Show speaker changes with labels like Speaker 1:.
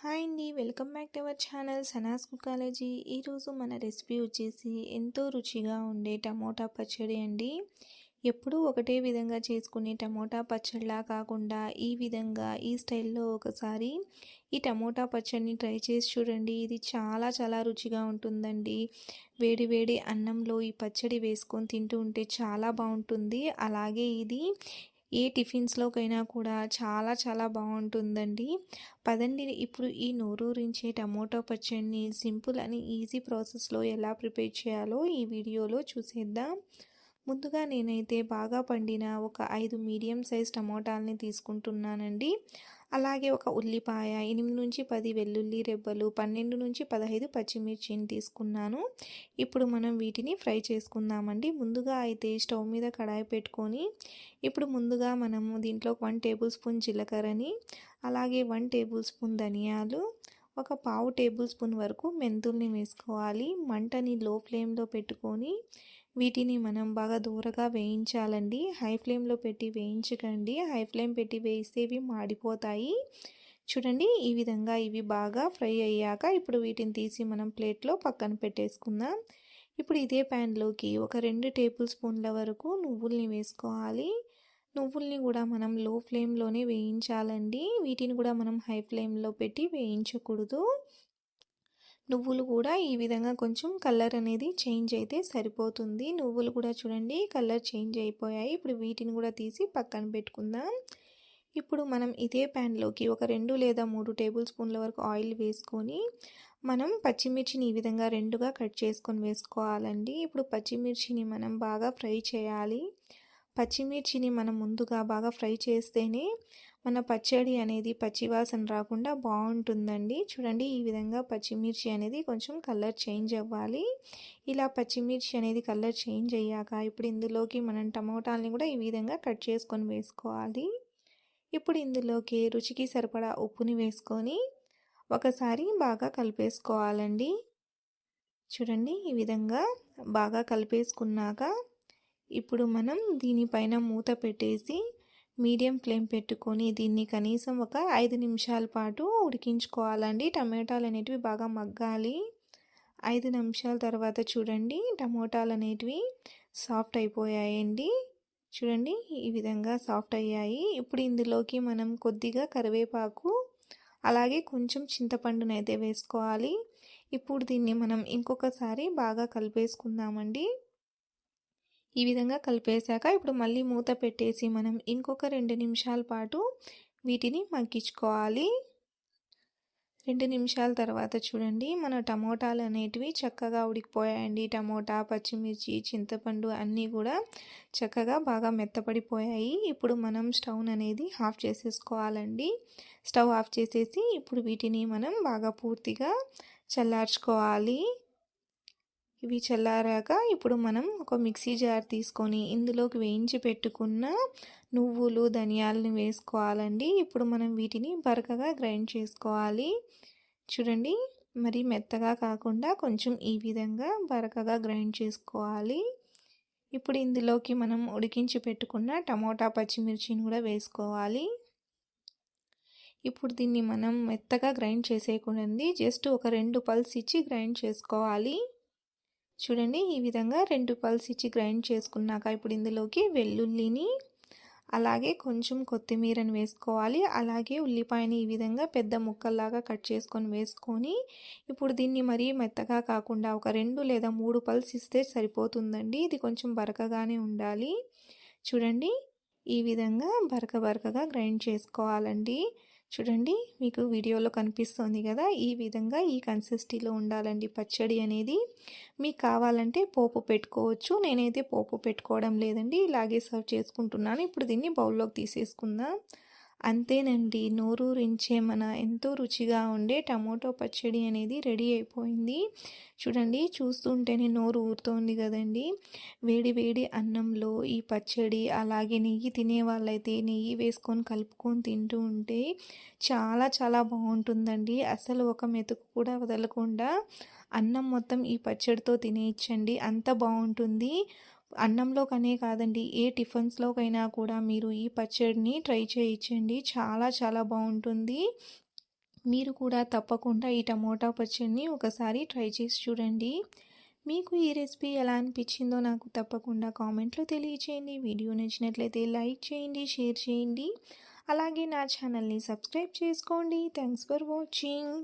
Speaker 1: Hi అండి welcome back to our channel Sana's cookology ఈరోజు మన రెసిపీ వచ్చేసి ఎంతో రుచిగా ఉండే టమోటా పచ్చడి అండి. ఎప్పుడూ ఒకటే విధంగా చేసుకునే టమోటా పచ్చడిలా కాకుండా ఈ విధంగా ఈ స్టైల్లో ఒకసారి ఈ టమోటా పచ్చడిని ట్రై చేసి చూడండి. ఇది చాలా చాలా రుచిగా ఉంటుందండి. వేడి వేడి అన్నంలో ఈ పచ్చడి వేసుకొని తింటూ ఉంటే చాలా బాగుంటుంది. అలాగే ఇది ఏ టిఫిన్స్లోకైనా కూడా చాలా చాలా బాగుంటుందండి పదండి ఇప్పుడు ఈ నోరూరించే టమోటో పచ్చడిని సింపుల్ అని ఈజీ ప్రాసెస్లో ఎలా ప్రిపేర్ చేయాలో ఈ వీడియోలో చూసేద్దాం. ముందుగా నేనైతే బాగా పండిన ఒక ఐదు మీడియం సైజ్ టమోటాలని తీసుకుంటున్నానండి. అలాగే ఒక ఉల్లిపాయ ఎనిమిది నుంచి పది వెల్లుల్లి రెబ్బలు పన్నెండు నుంచి పదహైదు పచ్చిమిర్చిని తీసుకున్నాను. ఇప్పుడు మనం వీటిని ఫ్రై చేసుకుందామండి. ముందుగా అయితే స్టవ్ మీద కడాయి పెట్టుకొని ఇప్పుడు ముందుగా మనము దీంట్లో వన్ టేబుల్ స్పూన్ జీలకర్రని అలాగే వన్ టేబుల్ స్పూన్ ధనియాలు ఒక పావు టేబుల్ స్పూన్ వరకు మెంతుల్ని వేసుకోవాలి. మంటని లో ఫ్లేమ్లో పెట్టుకొని వీటిని మనం బాగా దూరగా వేయించాలండి. హై ఫ్లేమ్లో పెట్టి వేయించకండి. హై ఫ్లేమ్ పెట్టి వేస్తే ఇవి మాడిపోతాయి. చూడండి ఈ విధంగా ఇవి బాగా ఫ్రై అయ్యాక ఇప్పుడు వీటిని తీసి మనం ప్లేట్లో పక్కన పెట్టేసుకుందాం. ఇప్పుడు ఇదే ప్యాన్లోకి ఒక రెండు టేబుల్ స్పూన్ల వరకు నువ్వుల్ని వేసుకోవాలి. నువ్వుల్ని కూడా మనం లో ఫ్లేమ్లోనే వేయించాలండి. వీటిని కూడా మనం హై ఫ్లేమ్లో పెట్టి వేయించకూడదు. నువ్వులు కూడా ఈ విధంగా కొంచెం కలర్ అనేది చేంజ్ అయితే సరిపోతుంది. నువ్వులు కూడా చూడండి కలర్ చేంజ్ అయిపోయాయి. ఇప్పుడు వీటిని కూడా తీసి పక్కన పెట్టుకుందాం. ఇప్పుడు మనం ఇదే ప్యాన్లోకి ఒక రెండు లేదా మూడు టేబుల్ స్పూన్ల వరకు ఆయిల్ వేసుకొని మనం పచ్చిమిర్చిని ఈ విధంగా రెండుగా కట్ చేసుకొని వేసుకోవాలండి. ఇప్పుడు పచ్చిమిర్చిని మనం బాగా ఫ్రై చేయాలి. పచ్చిమిర్చిని మనం ముందుగా బాగా ఫ్రై చేస్తేనే మన పచ్చడి అనేది పచ్చివాసన రాకుండా బాగుంటుందండి. చూడండి ఈ విధంగా పచ్చిమిర్చి అనేది కొంచెం కలర్ చేంజ్ అవ్వాలి. ఇలా పచ్చిమిర్చి అనేది కలర్ చేంజ్ అయ్యాక ఇప్పుడు ఇందులోకి మనం టమోటాలని కూడా ఈ విధంగా కట్ చేసుకొని వేసుకోవాలి. ఇప్పుడు ఇందులోకి రుచికి సరిపడా ఉప్పుని వేసుకొని ఒకసారి బాగా కలిపేసుకోవాలండి. చూడండి ఈ విధంగా బాగా కలిపేసుకున్నాక ఇప్పుడు మనం దీనిపైన మూత పెట్టేసి మీడియం ఫ్లేమ్ పెట్టుకొని దీన్ని కనీసం ఒక ఐదు నిమిషాల పాటు ఉడికించుకోవాలండి. టమాటాలు అనేటివి బాగా మగ్గాలి. ఐదు నిమిషాల తర్వాత చూడండి టమోటాలు అనేటివి సాఫ్ట్ అయిపోయాయండి. చూడండి ఈ విధంగా సాఫ్ట్ అయ్యాయి. ఇప్పుడు ఇందులోకి మనం కొద్దిగా కరివేపాకు అలాగే కొంచెం చింతపండునైతే వేసుకోవాలి. ఇప్పుడు దీన్ని మనం ఇంకొకసారి బాగా కలిపేసుకుందామండి. ఈ విధంగా కలిపేశాక ఇప్పుడు మళ్ళీ మూత పెట్టేసి మనం ఇంకొక రెండు నిమిషాల పాటు వీటిని మగ్గించుకోవాలి. రెండు నిమిషాల తర్వాత చూడండి మన టమోటాలు అనేటివి చక్కగా ఉడికిపోయాయండి. టమోటా పచ్చిమిర్చి చింతపండు అన్నీ కూడా చక్కగా బాగా మెత్తపడిపోయాయి. ఇప్పుడు మనం స్టవ్ అనేది ఆఫ్ చేసేసుకోవాలండి. స్టవ్ ఆఫ్ చేసేసి ఇప్పుడు వీటిని మనం బాగా పూర్తిగా చల్లార్చుకోవాలి. ఇవి చల్లారాక ఇప్పుడు మనం ఒక మిక్సీ జార్ తీసుకొని ఇందులోకి వేయించి పెట్టుకున్న నువ్వులు ధనియాలను వేసుకోవాలండి. ఇప్పుడు మనం వీటిని బరకగా గ్రైండ్ చేసుకోవాలి. చూడండి మరి మెత్తగా కాకుండా కొంచెం ఈ విధంగా బరకగా గ్రైండ్ చేసుకోవాలి. ఇప్పుడు ఇందులోకి మనం ఉడికించి పెట్టుకున్న టమోటా పచ్చిమిర్చిని కూడా వేసుకోవాలి. ఇప్పుడు దీన్ని మనం మెత్తగా గ్రైండ్ చేసేయకూడదు జస్ట్ ఒక రెండు పల్స్ ఇచ్చి గ్రైండ్ చేసుకోవాలి. చూడండి ఈ విధంగా రెండు పల్స్ ఇచ్చి గ్రైండ్ చేసుకున్నాక ఇప్పుడు ఇందులోకి వెల్లుల్లిని అలాగే కొంచెం కొత్తిమీరని వేసుకోవాలి. అలాగే ఉల్లిపాయని ఈ విధంగా పెద్ద ముక్కల్లాగా కట్ చేసుకొని వేసుకొని ఇప్పుడు దీన్ని మరీ మెత్తగా కాకుండా ఒక రెండు లేదా మూడు పల్స్ ఇస్తే సరిపోతుందండి. ఇది కొంచెం బరకగానే ఉండాలి. చూడండి ఈ విధంగా బరక బరకగా గ్రైండ్ చేసుకోవాలండి. చూడండి మీకు వీడియోలో కనిపిస్తుంది కదా ఈ విధంగా ఈ కన్సిస్టీలో ఉండాలండి పచ్చడి అనేది. మీకు కావాలంటే పోపు పెట్టుకోవచ్చు. నేనైతే పోపు పెట్టుకోవడం లేదండి ఇలాగే సర్వ్ చేసుకుంటున్నాను. ఇప్పుడు దీన్ని బౌల్లోకి తీసేసుకుందాం. అంతేనండి. నోరూరించే మన ఎంతో రుచిగా ఉండే టమోటో పచ్చడి అనేది రెడీ అయిపోయింది. చూడండి చూస్తుంటేనే నోరు ఊరుతోంది కదండి. వేడి వేడి అన్నంలో ఈ పచ్చడి అలాగే నెయ్యి తినే వాళ్ళైతే నెయ్యి వేసుకొని కలుపుకొని తింటూ ఉంటే చాలా చాలా బాగుంటుందండి. అసలు ఒక మెతుకు కూడా వదలకుండా అన్నం మొత్తం ఈ పచ్చడితో తినేయచ్చండి. అంత బాగుంటుంది. అన్నంలోకనే కాదండి ఏ టిఫిన్స్లోకైనా కూడా మీరు ఈ పచ్చడిని ట్రై చేయించండి. చాలా చాలా బాగుంటుంది. మీరు కూడా తప్పకుండా ఈ టమోటా పచ్చడిని ఒకసారి ట్రై చేసి చూడండి. మీకు ఈ రెసిపీ ఎలా అనిపించిందో నాకు తప్పకుండా కామెంట్లో తెలియచేయండి. వీడియో నచ్చినట్లయితే లైక్ చేయండి షేర్ చేయండి. అలాగే నా ఛానల్ని సబ్స్క్రైబ్ చేసుకోండి. Thanks for watching.